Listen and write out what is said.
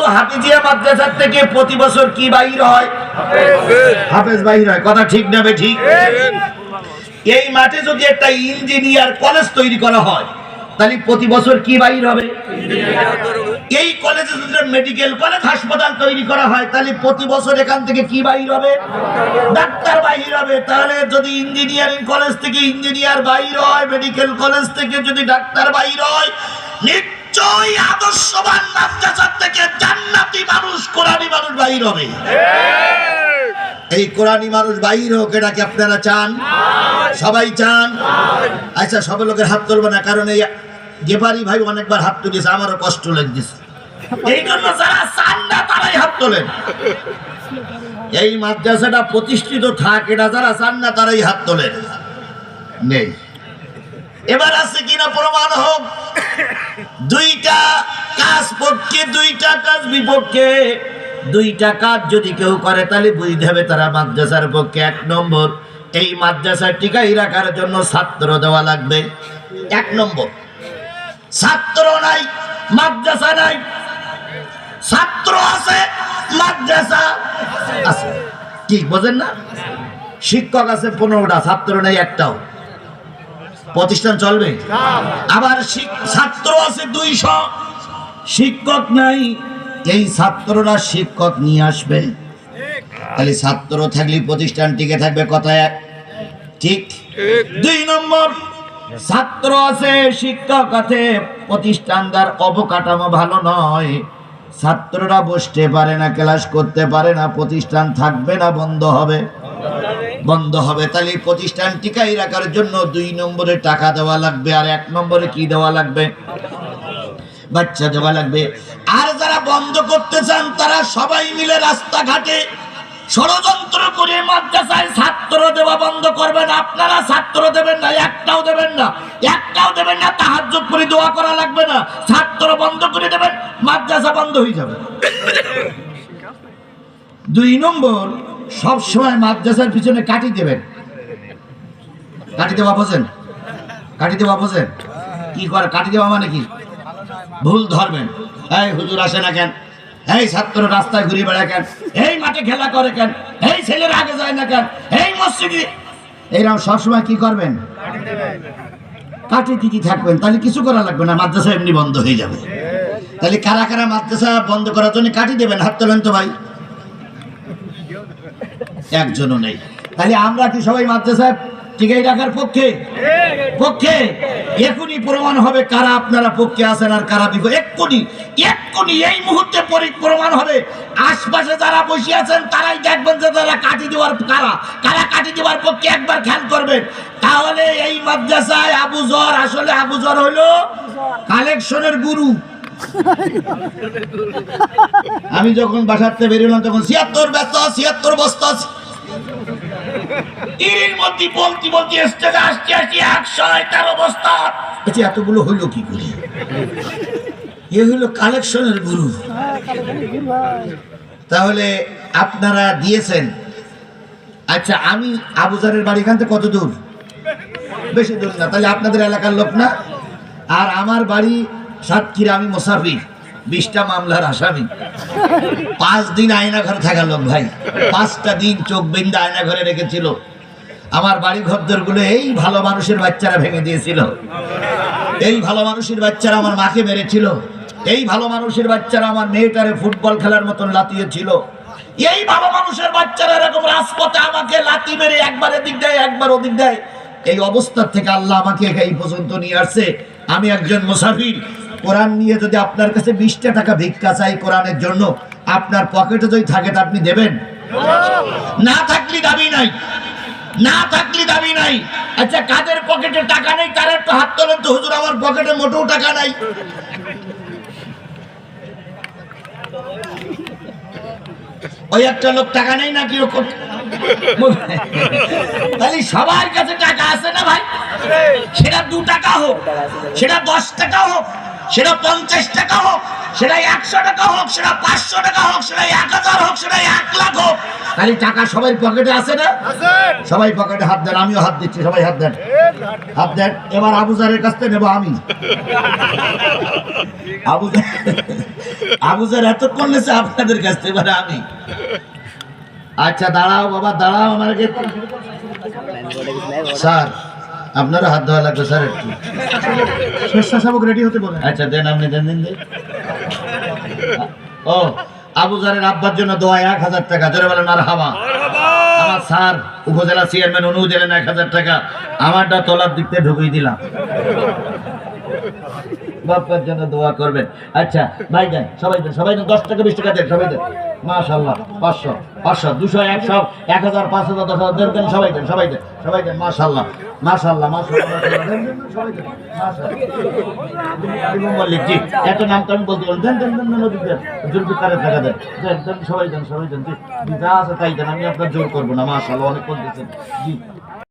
তো হাফিজিয়া মাদ্রাসার থেকে প্রতি বছর কি বাইর হয়? হাফেজ বাইর হয়। কথা ঠিক ঠিক? এই মাঠে যদি একটা ইঞ্জিনিয়ার কলেজ তৈরি করা হয়, তাহলে প্রতি বছর কি বাইর হবে? এই কলেজে যদি মেডিকেল কলেজ, হাসপাতাল তৈরি করা হয়, তাহলে প্রতি বছর এখান থেকে কি বাইর হবে? ডাক্তার বাহির হবে। তাহলে যদি ইঞ্জিনিয়ারিং কলেজ থেকে ইঞ্জিনিয়ার বাইর হয়, মেডিকেল কলেজ থেকে যদি ডাক্তার বাইর হয় নিশ্চয়ই আদর্শবান মাদ্রাসার থেকে জান্নাতি মানুষ কোরআনি মানুষ হবে। এই কোরআনি মানুষ বাইর হোক এটা কি আপনারা চান? সবাই চান? আচ্ছা সব লোকের হাত তুলবে না কারণ এই গেপারি ভাই অনেকবার হাত তুলেছে আমারও কষ্ট লাগতেছে। এই জন্য যারা চান না তারাই হাত তোলেন। এই মাদ্রাসাটা প্রতিষ্ঠিত থাক এটা যারা চান না তারাই হাত তোলেন। নেই। এবার আছে কিনা প্রমাণ হোক। দুইটা কাজ পক্ষে, দুইটা কাজ বিপক্ষে। দুইটা কাজ যদি কেউ করে, তাহলে বুঝতে হবে তারা মাদ্রাসার পক্ষে এক নম্বর। এই মাদ্রাসা টিকাই রাখার জন্য ছাত্র দেওয়া লাগবে। এক নম্বর। ছাত্র নাই, মাদ্রাসা নাই। ছাত্র আছে, মাদ্রাসা আছে। কি, বোঝেন না? শিক্ষক আছে পনেরোটা, ছাত্র নেই একটাও। প্রতিষ্ঠান চলবে? আবার ছাত্র আছে দুইশো। শিক্ষক নাই। এই ছাত্ররা শিক্ষক নিয়ে আসবে। তাহলে ছাত্র থাকলে প্রতিষ্ঠান টিকে থাকবে কথা ঠিক? দুই নম্বর, ছাত্র আছে, শিক্ষক আছে, প্রতিষ্ঠানদার অবকাঠামো ভালো নয়। ছাত্ররা বসতে পারে না, ক্লাস করতে পারে না, প্রতিষ্ঠান থাকবে না, বন্ধ হবে। বন্ধ হবে, তাহলে এই প্রতিষ্ঠান টিকাই রাখার জন্য দুই নম্বরে টাকা দেওয়া লাগবে আর এক নম্বরে কি দেওয়া লাগবে? বাচ্চা দেওয়া লাগবে। আর যারা বন্ধ করতে চান, তারা সবাই মিলে রাস্তাঘাটে ষড়যন্ত্র করে মাদ্রাসায় ছাত্র দেওয়া বন্ধ করবেন। আপনারা ছাত্র দেবেন না, একটাও দেবেন না। একটাও দেবেন না, তাহাজ্জুদ করে দোয়া করা লাগবে না। ছাত্র বন্ধ করে দেবেন, মাদ্রাসা বন্ধ হয়ে যাবে। দুই নম্বর সব সময় মাদ্রাসার পিছনে কাটি দেবেন। কাটি দেওয়া বোঝেন? কাটি দেওয়া বোঝেন? কি করে? কাটি দেওয়া মানে কি? ভুল ধরবেন। এই হুজুর আসে না কেন? এই ছাত্র রাস্তায় ঘুরে বেড়ায় কেন? এই মাঠে খেলা করে কেন? এই ছেলেরা আগে যায় না কেন? এই মসজিদে এইরকম সবসময় কি করবেন? কাটি দিতে থাকবেন। তাহলে কিছু করা লাগবে না, মাদ্রাসা এমনি বন্ধ হয়ে যাবে। তাহলে কারা কারা মাদ্রাসা বন্ধ করার জন্য কাটি দেবেন? হাত তোলেন তো ভাই। একজনও নেই। তাহলে আমরা কি সবাই মাদ্রাসায়? টিকাই রাখার পক্ষে? পক্ষে? এখনই প্রমাণ হবে কারা আপনারা পক্ষে আছেন আর কারা বিপক্ষে। এক্ষুনি এক্ষুনি এই মুহূর্তে পরি- প্রমাণ হবে। আশপাশে যারা বসে আছেন, তারাই দেখবেন যে তারা কাটি দেওয়ার কারা। কারা কাটি দেওয়ার পক্ষে একবার খেয়াল করবেন। তাহলে এই মাদ্রাসায় আবু জর, আসলে আবু জর হলো কালেকশনের গুরু। আমি যখন বাসাতে বেরোলাম তখন ছিয়াত্তর ব্যস্ত, ছিয়াত্তর বস্তা এর মধ্যে বলতে বলতে স্টেজে আসতে আসতে একশো তার অবস্থা। আচ্ছা এতগুলো হইল কি করে? এ হইল কালেকশনের গুরু। তাহলে আপনারা দিয়েছেন। আচ্ছা আমি আবুজারের বাড়ি এখান থেকে কত দূর বেশি দূর না, তাহলে আপনাদের এলাকার লোক না? আর আমার বাড়ি সাতক্ষীরা, আমি মোসাফির। বিশটা মামলার আসামি। পাঁচ দিন আয়না ঘরে থাকা লোক ভাই। পাঁচটা দিন চোখ বিন্দা আয়না ঘরে রেখেছিল। আমার বাড়ি ঘরদরগুলো এই ভালো মানুষের বাচ্চারা ভেঙে দিয়েছিল। এই ভালো মানুষের বাচ্চারা আমার মাকে মেরেছিল। এই ভালো মানুষের বাচ্চারা আমার মেয়েটারে ফুটবল খেলার মতন লাতিয়েছিল। এই ভালো মানুষের বাচ্চারা এরকম রাজপথে আমাকে লাতি মেরে একবার এদিক দেয়, একবার ওদিক দেয়। এই অবস্থার থেকে আল্লাহ আমাকে এই পর্যন্ত নিয়ে আসছে। আমি একজন মুসাফির। কোরআন নিয়ে যদি আপনার কাছে বিশটা টাকা ভিক্ষা চাই কোরআনের জন্য, আপনার পকেটে যদি থাকে তা আপনি দেবেন? না থাকলে দাবি নাই। না থাকলে দাবি নাই। আচ্ছা কাদের পকেটে টাকা নেই, তার একটু হাত তোলেন তো, হুজুর, আমার পকেটে মোটেও টাকা নাই। ওই একটা লোক টাকা নেই নাকি ওরকম? তাহলে সবার কাছে টাকা আছে না ভাই? সেটা দু টাকা হোক, সেটা দশ টাকা হোক সেটা পঞ্চাশ টাকা হোক সেটা একশো টাকা হোক সেটা পাঁচশো টাকা হোক সেটা এক হাজার হোক সেটা এক লাখ হোক। খালি টাকা সবাই পকেটে আছে না? সবাই পকেটে হাত দেন আমিও হাত দিচ্ছি সবাই হাত দেন। হাত দেন। এবার আবুজারের কাছ থেকে নেব আমি। আবুজার আবুজার এতক্ষণ নেছে আপনাদের কাছ থেকে এবারে আমি। আচ্ছা দাঁড়াও বাবা দাঁড়াও আমাকে। স্যার আপনারা হাত ধোয়া লাগবে স্যার একটু। স্বেচ্ছাসেবক রেডি হতে বলেন। আচ্ছা দেন আপনি দেন দিন দেন। ও আবুজারের আব্বার জন্য দোয়া এক হাজার টাকা। জোরে বলেন আর হাওয়া আমার স্যার উপজেলা চেয়ারম্যান অনু দিলেন এক হাজার টাকা। আমারটা তলার দিক থেকে ঢুকিয়ে দিলাম। বাপ্পার জন্য দোয়া করবেন। আচ্ছা ভাই দেন সবাই দেন সবাই দেন দশ টাকা বিশ টাকা দেন সবাই দেন। মাশাল্লাহ পাঁচশো পাঁচশো, দুশো, একশো, এক হাজার, পাঁচ দশ হাজার, দেন সবাই দেন সবাই দেন সবাই দেন মাশাল্লাহ মাশাল্লাহ মাশাল্লাহ জি, এত নাম তো আমি বলতে দেন দেন দেন দেন দেন দেন। দেন সবাই দেন সবাই দেন যা আছে তাই দেন, আমি আপনার জোর করব না মাশাল্লাহ অনেক বলতেছেন। জি।